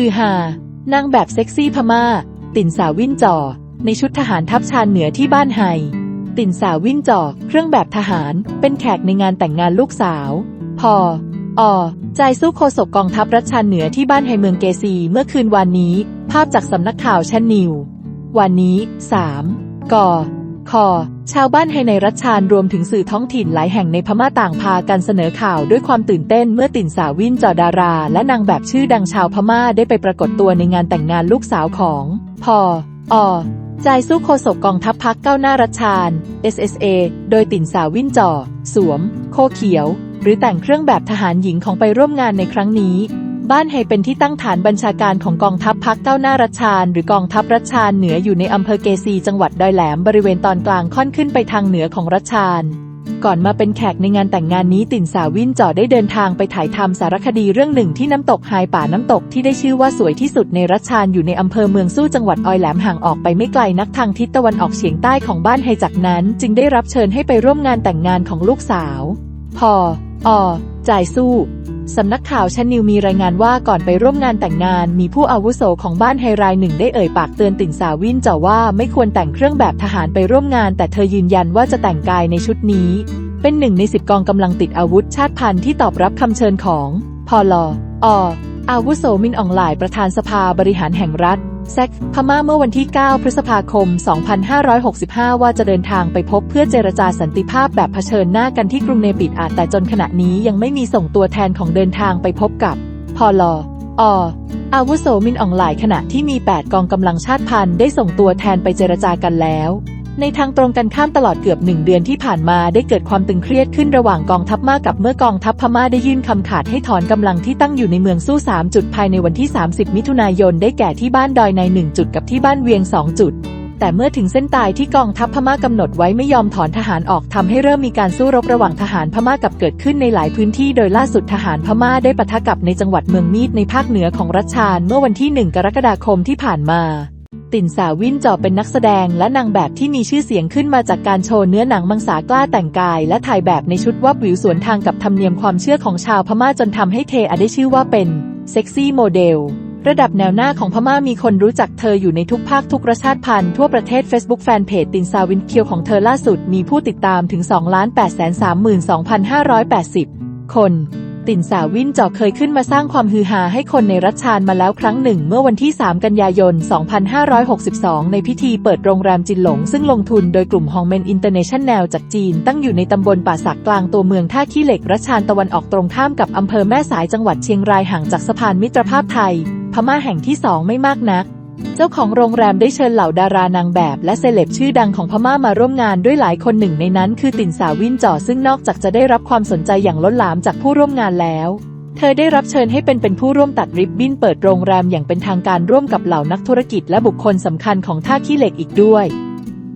ฮือฮานางแบบเซ็กซี่พม่า ติ่นสาววินจ่อ ในชุดทหารทัพชานเหนือที่บ้านไฮ ติ่นสาววินจ่อ เครื่องแบบทหาร เป็นแขกในงานแต่งงานลูกสาว พออใจายสู้โฆษกกองทัพรัชชานเหนือที่บ้านไฮเมืองเกซีเมื่อคืนวานนี้ ภาพจากสำนักข่าวชันนิว วันนี้ 3. กคอ ชาวบ้านไฮในรัชชานรวมถึงสื่อท้องถิ่นหลายแห่งในพม่าต่างพากันเสนอข่าวด้วยความตื่นเต้นเมื่อติ่นสาวินจอดารา และนางแบบชื่อดังชาวพม่าได้ไปปรากฏตัวในงานแต่งงานลูกสาวของพออจายสู้โฆษกกองทัพพักก้าวหน้ารัชชาน SSA โดยติ่นสาววินจอสวม โคเขียว หรือแต่งเครื่องแบบทหารหญิงของไปร่วมงานในครั้งนี้ บ้านไฮเป็นที่ตั้งฐานบัญชาการของกองทัพพักเก้าหน้ารัชานหรือกองทัพรัชานเหนืออยู่ในอำเภอเกซีจังหวัดดอยแหลมบริเวณตอนกลางค่อนขึ้นไปทางเหนือของรัชานก่อนมาเป็นแขกในงานแต่งงานนี้ติ่นสาวินจอได้เดินทางไปถ่ายทำสารคดีเรื่องหนึ่งที่น้ำตกไฮป่าน้ำตกที่ได้ชื่อว่าสวยที่สุดในรัชชานอยู่ในอำเภอเมืองสู้จังหวัดออยแหลมห่างออกไปไม่ไกลนักทางทิศตะวันออกเฉียงใต้ของบ้านไฮจากนั้น จึงได้รับเชิญให้ไปร่วมงานแต่งงานของลูกสาว พออจ่ายสู้ สำนักข่าวชันนิวมีรายงานว่าก่อนไปร่วมงานแต่งงาน มีผู้อาวุโสของบ้านไฮรายหนึ่งได้เอ่ยปากเตือนติ่งสาวินจ่อว่าไม่ควรแต่งเครื่องแบบทหารไปร่วมงาน แต่เธอยืนยันว่าจะแต่งกายในชุดนี้ เป็นหนึ่งในสิบกองกำลังติดอาวุธชาติพันธุ์ที่ตอบรับคำเชิญของพอลอออาวุโสมินอองหลายประธานสภาบริหารแห่งรัฐ แซกพม่าเมื่อวันที่ 9 พฤษภาคม 2565 ว่าจะเดินทางไปพบเพื่อเจรจาสันติภาพแบบเผชิญหน้ากันที่กรุงเนปิดอาจแต่จนขณะนี้ยังไม่มีส่งตัวแทนของเดินทางไปพบกับพอลอออาวุโสมินอองหลายขณะที่มี 8 กองกำลังชาติพันธุ์ได้ส่งตัวแทนไปเจรจากันแล้ว ในทางตรงกันข้ามตลอดเกือบหนึ่งเดือนที่ผ่านมาได้เกิดความตึงเครียดขึ้นระหว่างกองทัพมากับเมื่อกองทัพพม่าได้ยื่นคำขาดให้ถอนกำลังที่ตั้งอยู่ในเมืองสู้ 3 จุดภายในวันที่ 30 มิถุนายนได้แก่ที่บ้านดอยใน 1 จุดกับที่บ้านเวียง 2 จุดแต่เมื่อถึงเส้นตายที่กองทัพพม่ากำหนดไว้ไม่ยอมถอนทหารออกทำให้เริ่มมีการสู้รบระหว่างทหารพม่ากับเกิดขึ้นในหลายพื้นที่โดยล่าสุดทหารพม่าได้ปะทะกับในจังหวัดเมืองมีดในภาคเหนือของรัชชานเมื่อวันที่ 1 กรกฎาคมที่ผ่านมา ติ่นสาวินจอเป็นนักแสดงและนางแบบที่มีชื่อเสียงขึ้นมาจากการโชว์เนื้อหนังมังสากล้าแต่งกาย และถ่ายแบบในชุดวับวิวสวนทางกับธรรมเนียมความเชื่อของชาวพม่าจนทำให้เทอได้ชื่อว่าเป็นเซ็กซี่โมเดลระดับแนวหน้าของพม่ามีคนรู้จักเธออยู่ในทุกภาคทุกรสชาติพันธุ์ทั่วประเทศ Facebook แฟนเพจตินซาวินเคียวของเธอล่าสุดมีผู้ติดตามถึง 2,832,580 คน ติ่นสาวินจอเคยขึ้นมาสร้างความฮือฮาให้คนในรัชชานมาแล้วครั้งหนึ่ง เมื่อวันที่ 3 กันยายน 2562 ในพิธีเปิดโรงแรมจินหลง ซึ่งลงทุนโดยกลุ่มฮองเมนอินเตอร์เนชั่นแนลจากจีน ตั้งอยู่ในตำบลป่าสักกลางตัวเมืองท่าขี้เหล็กรัชชานตะวันออกตรงข้ามกับอำเภอแม่สายจังหวัดเชียงรายห่างจากสะพานมิตรภาพไทย พม่าแห่งที่สองไม่มากนัก เจ้าของโรงแรมได้เชิญเหล่าดารานางแบบ และเซเลบชื่อดังของพม่ามาร่วมงานด้วยหลายคนหนึ่งในนั้น คือติ่นสาวินจ่อซึ่งนอกจากจะได้รับความสนใจอย่างล้นหลามจากผู้ร่วมงานแล้วเธอได้รับเชิญให้เป็นเป็นผู้ร่วมตัดริบบิ้นเปิดโรงแรมอย่างเป็นทางการร่วมกับเหล่านักธุรกิจและบุคคลสำคัญของท่าขี้เหล็กอีกด้วย